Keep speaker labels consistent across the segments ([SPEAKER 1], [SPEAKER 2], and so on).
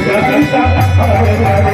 [SPEAKER 1] Gracias.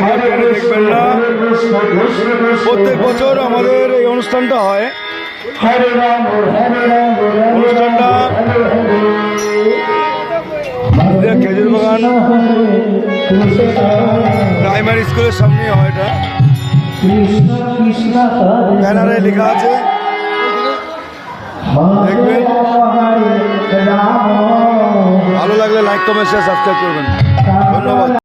[SPEAKER 1] দেখবেন না। প্রত্যেক বছর আমাদের এই অনুষ্ঠানটা হয়। অনুষ্ঠানটা খেজুর বাগান প্রাইমারি স্কুলের সামনে হয় এটা। ব্যানারে লেখা আছে। দেখবেন। ভালো লাগলে লাইক কমেন্ট শেয়ার সাবস্ক্রাইব করবেন।